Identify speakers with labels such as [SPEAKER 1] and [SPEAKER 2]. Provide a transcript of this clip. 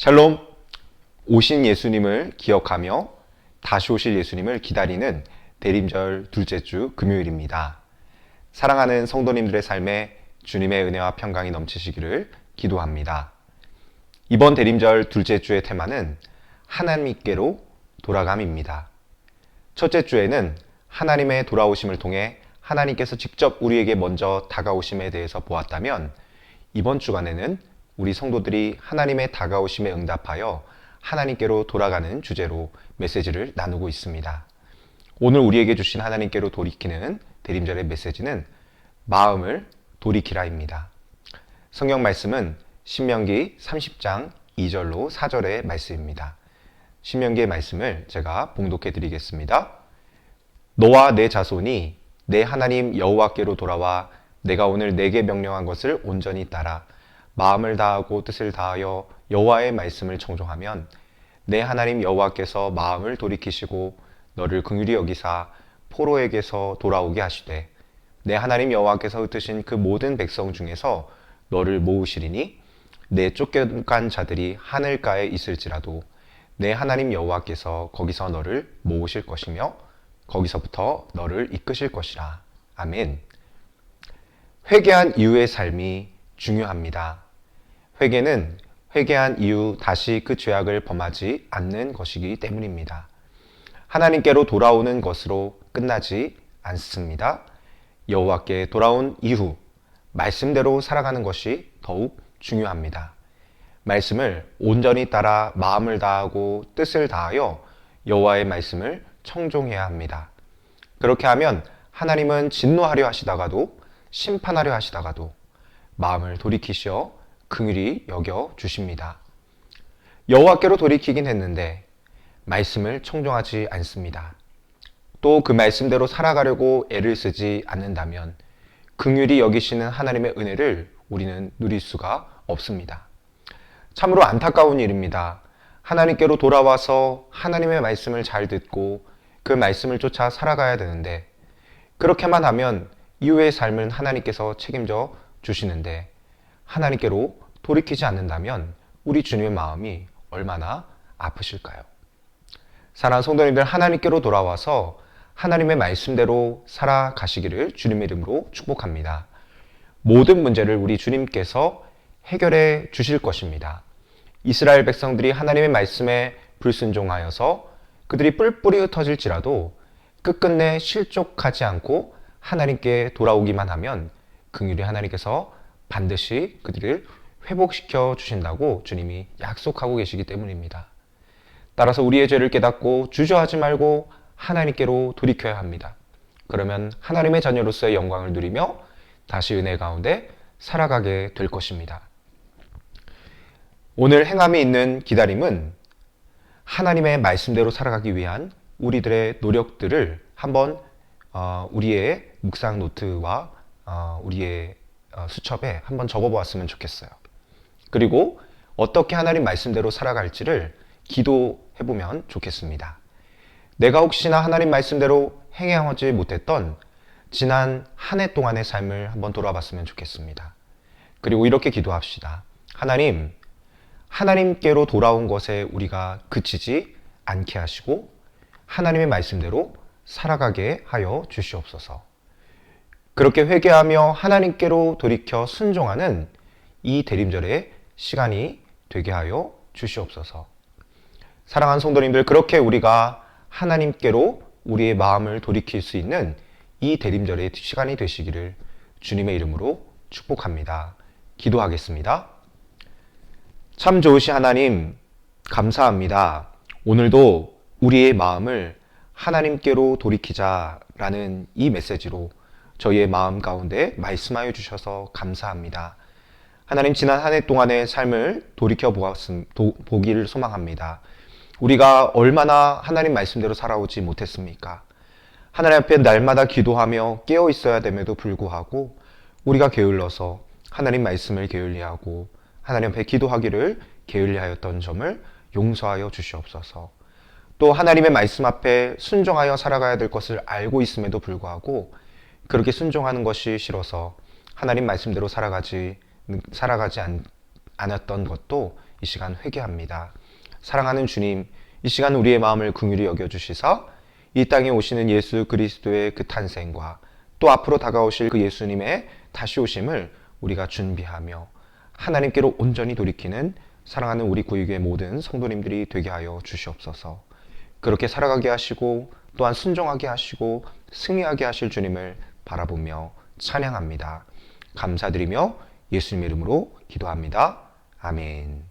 [SPEAKER 1] 샬롬, 오신 예수님을 기억하며 다시 오실 예수님을 기다리는 대림절 둘째 주 금요일입니다. 사랑하는 성도님들의 삶에 주님의 은혜와 평강이 넘치시기를 기도합니다. 이번 대림절 둘째 주의 테마는 하나님께로 돌아감입니다. 첫째 주에는 하나님의 돌아오심을 통해 하나님께서 직접 우리에게 먼저 다가오심에 대해서 보았다면 이번 주간에는 우리 성도들이 하나님의 다가오심에 응답하여 하나님께로 돌아가는 주제로 메시지를 나누고 있습니다. 오늘 우리에게 주신 하나님께로 돌이키는 대림절의 메시지는 마음을 돌이키라입니다. 성경 말씀은 신명기 30장 2절로 4절의 말씀입니다. 신명기의 말씀을 제가 봉독해 드리겠습니다. 너와 내 자손이 내 하나님 여호와께로 돌아와 내가 오늘 내게 명령한 것을 온전히 따라 마음을 다하고 뜻을 다하여 여호와의 말씀을 청종하면 내 하나님 여호와께서 마음을 돌이키시고 너를 긍휼히 여기사 포로에게서 돌아오게 하시되 내 하나님 여호와께서 흩으신 그 모든 백성 중에서 너를 모으시리니 내 쫓겨간 자들이 하늘가에 있을지라도 내 하나님 여호와께서 거기서 너를 모으실 것이며 거기서부터 너를 이끄실 것이라. 아멘. 회개한 이후의 삶이 중요합니다. 회개는 회개한 이후 다시 그 죄악을 범하지 않는 것이기 때문입니다. 하나님께로 돌아오는 것으로 끝나지 않습니다. 여호와께 돌아온 이후 말씀대로 살아가는 것이 더욱 중요합니다. 말씀을 온전히 따라 마음을 다하고 뜻을 다하여 여호와의 말씀을 청종해야 합니다. 그렇게 하면 하나님은 진노하려 하시다가도 심판하려 하시다가도 마음을 돌이키시어 긍휼히 여겨 주십니다. 여호와께로 돌이키긴 했는데 말씀을 청종하지 않습니다. 또 그 말씀대로 살아가려고 애를 쓰지 않는다면 긍휼히 여기시는 하나님의 은혜를 우리는 누릴 수가 없습니다. 참으로 안타까운 일입니다. 하나님께로 돌아와서 하나님의 말씀을 잘 듣고 그 말씀을 쫓아 살아가야 되는데 그렇게만 하면 이후의 삶은 하나님께서 책임져 주시는데 하나님께로 돌이키지 않는다면 우리 주님의 마음이 얼마나 아프실까요? 사랑하는 성도님들 하나님께로 돌아와서 하나님의 말씀대로 살아가시기를 주님의 이름으로 축복합니다. 모든 문제를 우리 주님께서 해결해 주실 것입니다. 이스라엘 백성들이 하나님의 말씀에 불순종하여서 그들이 뿔뿔이 흩어질지라도 끝끝내 실족하지 않고 하나님께 돌아오기만 하면 긍휼히 하나님께서 반드시 그들을 회복시켜 주신다고 주님이 약속하고 계시기 때문입니다. 따라서 우리의 죄를 깨닫고 주저하지 말고 하나님께로 돌이켜야 합니다. 그러면 하나님의 자녀로서의 영광을 누리며 다시 은혜 가운데 살아가게 될 것입니다. 오늘 행함이 있는 기다림은 하나님의 말씀대로 살아가기 위한 우리들의 노력들을 한번 어, 우리의 묵상 노트와 어, 우리의 어, 수첩에 한번 적어보았으면 좋겠어요. 그리고 어떻게 하나님 말씀대로 살아갈지를 기도해보면 좋겠습니다. 내가 혹시나 하나님 말씀대로 행하지 못했던 지난 한 해 동안의 삶을 한번 돌아봤으면 좋겠습니다. 그리고 이렇게 기도합시다. 하나님, 하나님께로 돌아온 것에 우리가 그치지 않게 하시고 하나님의 말씀대로 살아가게 하여 주시옵소서. 그렇게 회개하며 하나님께로 돌이켜 순종하는 이 대림절의 시간이 되게 하여 주시옵소서. 사랑하는 성도님들, 그렇게 우리가 하나님께로 우리의 마음을 돌이킬 수 있는 이 대림절의 시간이 되시기를 주님의 이름으로 축복합니다. 기도하겠습니다. 참 좋으신 하나님, 감사합니다. 오늘도 우리의 마음을 하나님께로 돌이키자라는 이 메시지로 저희의 마음 가운데 말씀하여 주셔서 감사합니다. 하나님 지난 한 해 동안의 삶을 돌이켜 보았음, 도, 보기를 소망합니다. 우리가 얼마나 하나님 말씀대로 살아오지 못했습니까? 하나님 앞에 날마다 기도하며 깨어 있어야 됨에도 불구하고 우리가 게을러서 하나님 말씀을 게을리하고 하나님 앞에 기도하기를 게을리하였던 점을 용서하여 주시옵소서. 또 하나님의 말씀 앞에 순종하여 살아가야 될 것을 알고 있음에도 불구하고 그렇게 순종하는 것이 싫어서 하나님 말씀대로 살아가지 살아가지 않, 않았던 것도 이 시간 회개합니다. 사랑하는 주님, 이 시간 우리의 마음을 긍휼히 여겨 주시사 이 땅에 오시는 예수 그리스도의 그 탄생과 또 앞으로 다가오실 그 예수님의 다시 오심을 우리가 준비하며 하나님께로 온전히 돌이키는 사랑하는 우리 구육의 모든 성도님들이 되게 하여 주시옵소서. 그렇게 살아가게 하시고 또한 순종하게 하시고 승리하게 하실 주님을 바라보며 찬양합니다. 감사드리며 예수님 이름으로 기도합니다. 아멘.